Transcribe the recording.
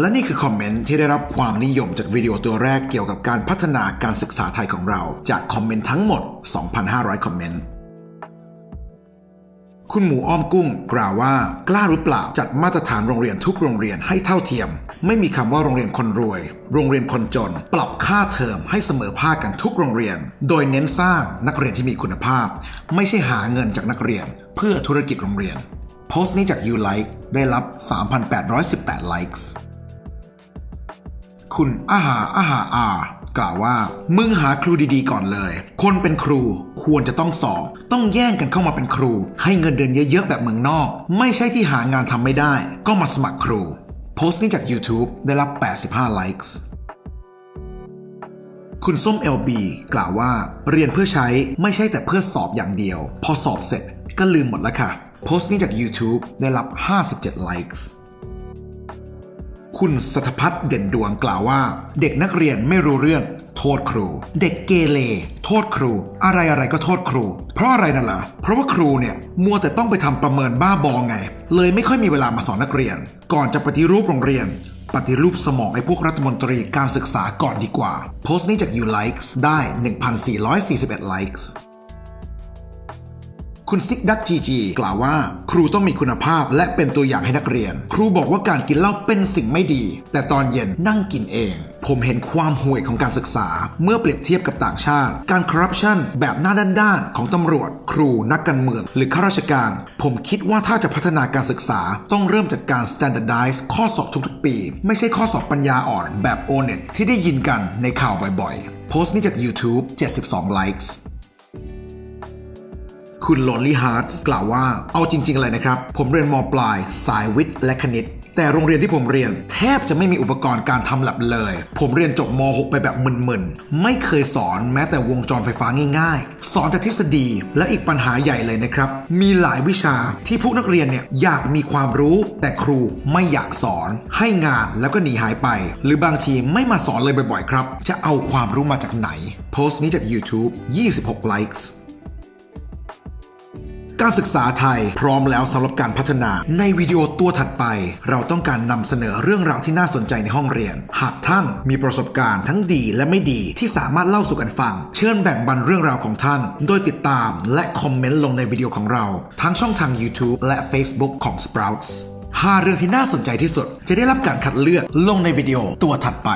และนี่คือคอมเมนต์ที่ได้รับความนิยมจากวิดีโอตัวแรกเกี่ยวกับการพัฒนาการศึกษาไทยของเรา จากคอมเมนต์ทั้งหมด 2,500 คอมเมนต์คุณหมูอ้อมกุ้งกล่าวว่ากล้าหรือเปล่าจัดมาตรฐานโรงเรียนทุกโรงเรียนให้เท่าเทียม ไม่มีคำว่าโรงเรียนคนรวย โรงเรียนคนจน ปรับค่าเทอมให้เสมอภาคกันทุกโรงเรียน โดยเน้นสร้างนักเรียนที่มีคุณภาพ ไม่ใช่หาเงินจากนักเรียน เพื่อธุรกิจโรงเรียน โพสต์นี้จาก You Like ได้รับ 3,818ไลค์ คุณอาหาอาหาอา กล่าวว่า มึงหาครูดีๆก่อนเลย คนเป็นครูควรจะต้องสอบ ต้องแย่งกันเข้ามาเป็นครู ให้เงินเดือนเยอะๆแบบเมืองนอก ไม่ใช่ที่หางานทำไม่ได้ ก็มาสมัครครู โพสต์นี้จาก YouTube ได้รับ 85 ไลค์คุณส้ม LB กล่าวว่า เรียนเพื่อใช้ไม่ใช่แต่เพื่อสอบอย่างเดียว พอสอบเสร็จก็ลืมหมดแล้วค่ะ โพสต์นี้จาก YouTube ได้รับ 57 ไลค์ คุณสัทพัฒน์เด่นดวงกล่าวว่า เด็กนักเรียนไม่รู้เรื่อง โทษครู เด็กเกเรโทษครู อะไรอะไรก็โทษครู เพราะอะไรนั่นล่ะเพราะว่าครูเนี่ยมัวแต่ต้องไปทำประเมินบ้าบองไง เลยไม่ค่อยมีเวลามาสอนนักเรียน ก่อนจะปฏิรูปโรงเรียน ปฏิรูปสมองไอ้พวกรัฐมนตรีการศึกษาก่อนดีกว่า โพสต์นี้จาก You Likes ได้ 1,441 Likes คุณซิกดักจีจีกล่าวว่า ครูต้องมีคุณภาพและเป็นตัวอย่างให้นักเรียน ครูบอกว่าการกินเหล้าเป็นสิ่งไม่ดี แต่ตอนเย็นนั่งกินเอง ผมเห็นความห่วยของการศึกษา เมื่อเปรียบเทียบกับต่างชาติ การคอร์รัปชันแบบหน้าด้านๆของตำรวจ ครูนักการเมือง หรือข้าราชการ ผมคิดว่าถ้าจะพัฒนาการศึกษาต้องเริ่มจากการ standardize ข้อสอบทุกๆ ปี ไม่ใช่ข้อสอบปัญญาอ่อนแบบ o n e t ที่ได้ยินกันในข่าวบ่อยๆ โพสต์นี้จาก YouTube 72ไล คุณ Lonely Hearts กล่าวว่าเอาจริง ๆ เลยนะครับ ผมเรียนมปลาย สายวิทย์และคณิต แต่โรงเรียนที่ผมเรียน แทบจะไม่มีอุปกรณ์การทำแลบเลย ผมเรียนจบม .6 ไปแบบมึนๆ ไม่เคยสอนแม้แต่วงจรไฟฟ้าง่ายๆ สอนแต่ทฤษฎีและอีกปัญหาใหญ่เลยนะครับ มีหลายวิชาที่พวกนักเรียนเนี่ยอยากมีความรู้ แต่ครูไม่อยากสอน ให้งานแล้วก็หนีหายไป หรือบางทีไม่มาสอนเลยบ่อยๆ ครับ จะเอาความรู้มาจากไหน โพสต์นี้จาก YouTube 26ไลค์ การศึกษาไทยพร้อมแล้วสำหรับการพัฒนา ในวิดีโอตัวถัดไป เราต้องการนำเสนอเรื่องราวที่น่าสนใจในห้องเรียน หากท่านมีประสบการณ์ทั้งดีและไม่ดีที่สามารถเล่าสู่กันฟัง เชิญแบ่งปันเรื่องราวของท่าน โดยติดตามและคอมเมนต์ลงในวิดีโอของเรา ทั้งช่องทาง YouTube และ Facebook ของ Sprouts ห้าเรื่องที่น่าสนใจที่สุด จะได้รับการคัดเลือกลงในวิดีโอตัวถัดไป